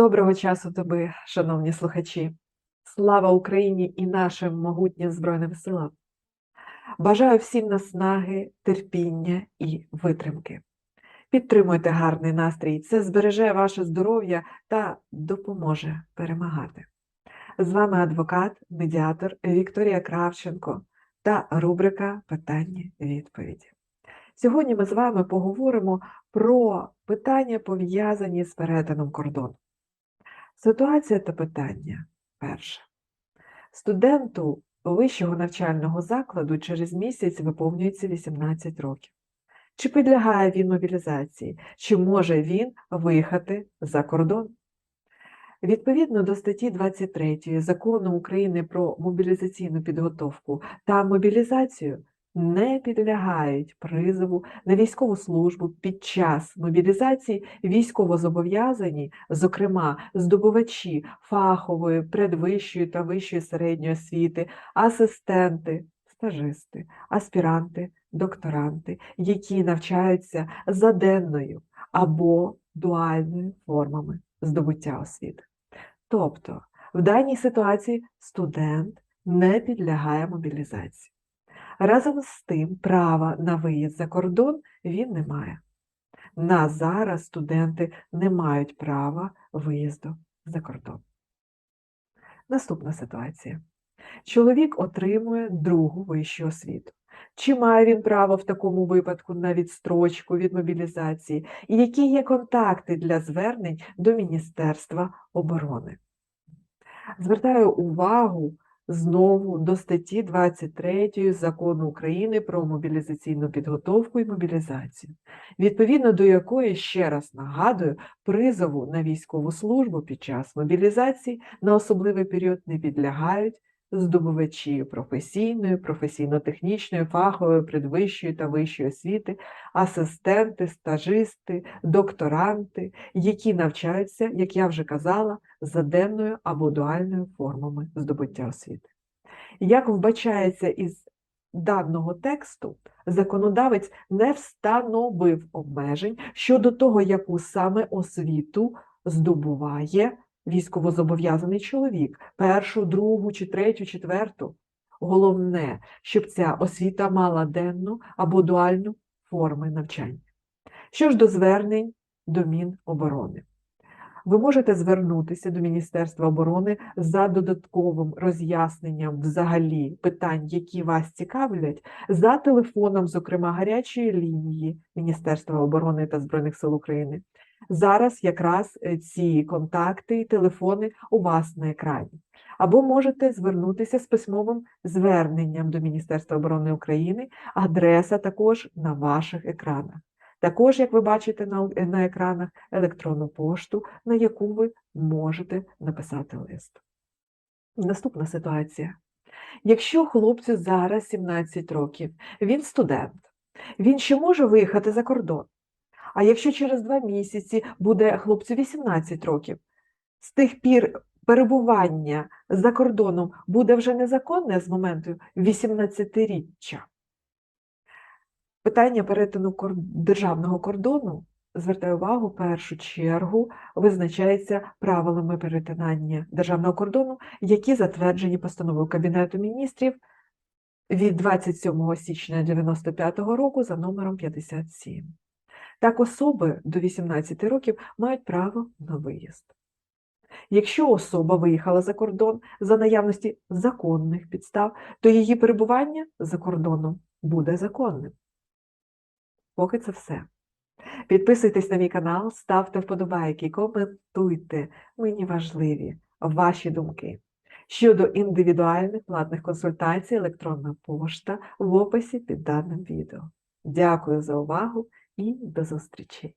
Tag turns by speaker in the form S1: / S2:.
S1: Доброго часу доби, шановні слухачі! Слава Україні і нашим могутнім Збройним силам! Бажаю всім наснаги, терпіння і витримки. Підтримуйте гарний настрій, це збереже ваше здоров'я та допоможе перемагати. З вами адвокат, медіатор Вікторія Кравченко та рубрика Питання-відповіді. Сьогодні ми з вами поговоримо про питання, пов'язані з перетином кордону. Ситуація та питання. Перше. Студенту вищого навчального закладу через місяць виповнюється 18 років. Чи підлягає він мобілізації? Чи може він виїхати за кордон? Відповідно до статті 23 Закону України про мобілізаційну підготовку та мобілізацію не підлягають призову на військову службу під час мобілізації військовозобов'язані, зокрема здобувачі фахової, предвищої та вищої середньої освіти, асистенти, стажисти, аспіранти, докторанти, які навчаються за денною або дуальною формами здобуття освіти. Тобто, в даній ситуації студент не підлягає мобілізації. Разом з тим, права на виїзд за кордон він не має. На зараз студенти не мають права виїзду за кордон. Наступна ситуація. Чоловік отримує другу вищу освіту. Чи має він право в такому випадку на відстрочку від мобілізації? І які є контакти для звернень до Міністерства оборони? Звертаю увагу знову до статті 23 Закону України про мобілізаційну підготовку і мобілізацію, відповідно до якої, ще раз нагадую, призову на військову службу під час мобілізації на особливий період не підлягають здобувачі професійної, професійно-технічної, фахової, предвищої та вищої освіти, асистенти, стажисти, докторанти, які навчаються, як я вже казала, за денною або дуальною формами здобуття освіти. Як вбачається із даного тексту, законодавець не встановив обмежень щодо того, яку саме освіту здобуває військовозобов'язаний чоловік, першу, другу чи третю, четверту. Головне, щоб ця освіта мала денну або дуальну форми навчання. Що ж до звернень до Міноборони. Ви можете звернутися до Міністерства оборони за додатковим роз'ясненням взагалі питань, які вас цікавлять, за телефоном, зокрема гарячої лінії Міністерства оборони та Збройних сил України. Зараз якраз е, ці контакти і телефони у вас на екрані. Або можете звернутися з письмовим зверненням до Міністерства оборони України, адреса також на ваших екранах. Також, як ви бачите на, на екранах, електронну пошту, на яку ви можете написати лист. Наступна ситуація. Якщо хлопцю зараз 17 років, він студент, він ще може виїхати за кордон. А якщо через два місяці буде хлопцю 18 років, з тих пір перебування за кордоном буде вже незаконне з моменту 18-річчя. Питання перетину державного кордону, звертаю увагу, в першу чергу визначається правилами перетинання державного кордону, які затверджені постановою Кабінету міністрів від 27 січня 1995 року за номером 57. Так, особи до 18 років мають право на виїзд. Якщо особа виїхала за кордон за наявності законних підстав, то її перебування за кордоном буде законним. Поки це все. Підписуйтесь на мій канал, ставте вподобайки, коментуйте. Мені важливі ваші думки. Щодо індивідуальних платних консультацій, електронна пошта в описі під даним відео. Дякую за увагу і до зустрічі!